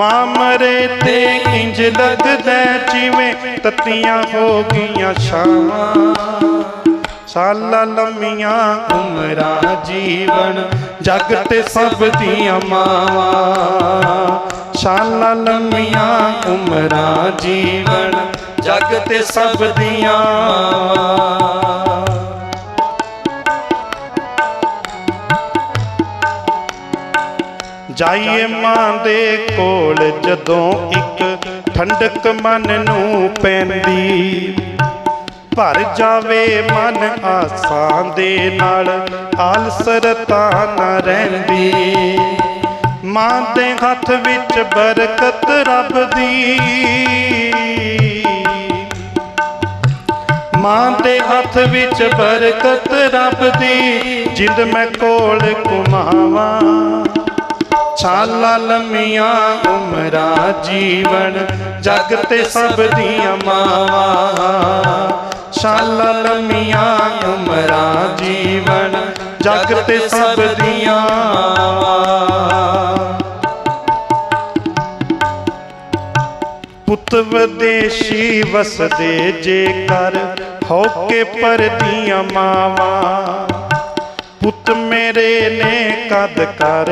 ਮਾਮਰੇ ਤੇ ਇੰਜ ਲੱਗਦਾ ਜਿਵੇਂ ਤੱਤੀਆਂ ਹੋ ਗਈਆਂ ਛਾਵਾਂ ਸਾਲਾਂ ਲੰਮੀਆਂ ਉਮਰਾਂ ਜੀਵਨ, ਜਗ ਤੇ ਸਭ ਦੀਆਂ ਮਾਵਾਂ। ਸਾਲਾਂ ਲੰਮੀਆਂ ਉਮਰਾਂ ਜੀਵਨ, ਜਗ ਤੇ ਸਭ ਦੀਆਂ ਜਾਈਏ ਮਾਂ ਦੇ ਕੋਲ, ਜਦੋਂ ਇੱਕ ਠੰਡਕ ਮਨ ਨੂੰ ਪੈਂਦੀ। ਭਰ ਜਾਵੇ ਮਨ ਆਸਾਂ ਦੇ ਨਾਲ ਆਲਸਰਤਾ ਨਾ ਰਹਿੰਦੀ। ਮਾਂ ਦੇ ਹੱਥ ਵਿੱਚ ਬਰਕਤ ਰੱਬ ਦੀ। ਮਾਂ ਦੇ ਹੱਥ ਵਿੱਚ ਬਰਕਤ ਰੱਬ ਦੀ। ਜਿੰਦ ਮੈਂ ਕੋਲ ਕੁਮਾਵਾਂ ਛਾਲਾ ਲੰਮੀਆਂ ਉਮਰਾਂ ਜੀਵਨ, ਜਗ ਤੇ ਸਭ ਦੀਆਂ ਮਾਵਾਂ। ਛਾਲਾ ਲੰਮੀਆਂ ਉਮਰਾਂ ਜੀਵਨ, ਜਗ ਤੇ ਸਭ ਦੀਆਂ ਮਾਵਾਂ। ਪੁੱਤ ਵਿਦੇਸ਼ੀ ਵਸਦੇ ਜੇਕਰ ਹੋ ਕੇ ਪਰਦੀਆਂ ਮਾਵਾਂ। ਪੁੱਤ ਮੇਰੇ ਨੇ ਕਦ ਕਰ